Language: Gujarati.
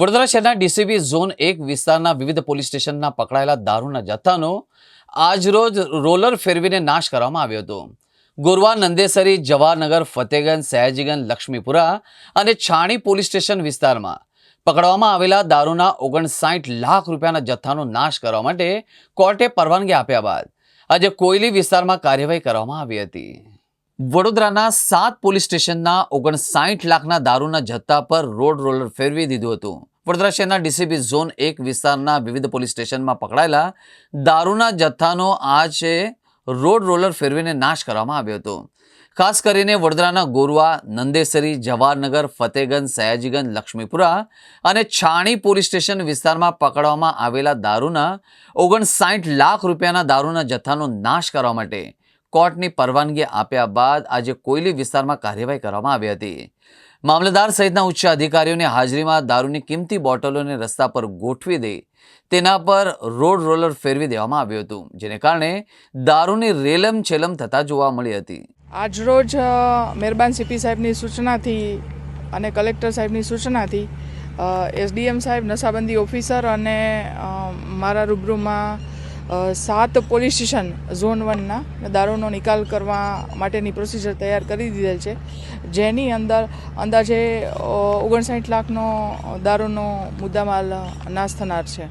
વડોદરા શહેરના ડીસીબી ઝોન એક વિસ્તારના વિવિધ પોલીસ સ્ટેશનના પકડાયેલા દારૂના જથ્થાનો આજરોજ રોલર ફેરવીને નાશ કરવામાં આવ્યો હતો. ગોરવા, નંદેસરી, જવાહરનગર, ફતેગંજ, સયાજીગંજ, લક્ષ્મીપુરા અને છાણી પોલીસ સ્ટેશન વિસ્તારમાં પકડવામાં આવેલા દારૂના ઓગણસાઠ લાખ રૂપિયાના જથ્થાનો નાશ કરવા માટે કોર્ટે પરવાનગી આપ્યા બાદ આજે કોયલી વિસ્તારમાં કાર્યવાહી કરવામાં આવી હતી. વડોદરાના સાત પોલીસ સ્ટેશનના ઓગણસાઠ લાખના દારૂના જથ્થા પર રોડ રોલર ફેરવી દીધું હતું. વડોદરા શહેરના ડીસીબી ઝોન એક વિસ્તારના વિવિધ પોલીસ સ્ટેશનમાં પકડાયેલા દારૂના જથ્થાનો આજે રોડ રોલર ફેરવીને નાશ કરવામાં આવ્યો હતો. ખાસ કરીને વડોદરાના ગોરવા, નંદેસરી, જવાહરનગર, ફતેગંજ, સયાજીગંજ, લક્ષ્મીપુરા અને છાણી પોલીસ સ્ટેશન વિસ્તારમાં પકડવામાં આવેલા દારૂના ઓગણસાઠ લાખ રૂપિયાના દારૂના જથ્થાનો નાશ કરવા માટે કોર્ટની પરવાનગી આપ્યા બાદ આજે કોયલી વિસ્તારમાં કાર્યવાહી કરવામાં આવી હતી. મામલતદાર સહિતના ઉચ્ચ અધિકારીઓની હાજરીમાં દારૂની કિંમતી બોટલોને રસ્તા પર ગોઠવી દઈ તેના પર રોડ રોલર ફેરવી દેવામાં આવ્યું હતું, જેને કારણે દારૂની રેલમ છેલમ થતા જોવા મળી હતી. આજરોજ મહેરબાન સીપી સાહેબની સૂચનાથી અને કલેક્ટર સાહેબની સૂચનાથી એસડીએમ સાહેબ, નશાબંધી ઓફિસર અને મારા રૂબરૂમાં સાત પોલીસ સ્ટેશન ઝોન વનના દારૂનો નિકાલ કરવા માટેની પ્રોસિજર તૈયાર કરી દીધેલ છે. જેની અંદર અંદાજે ઓગણસાઠ લાખનો દારૂનો મુદ્દામાલ નાશ થનાર છે.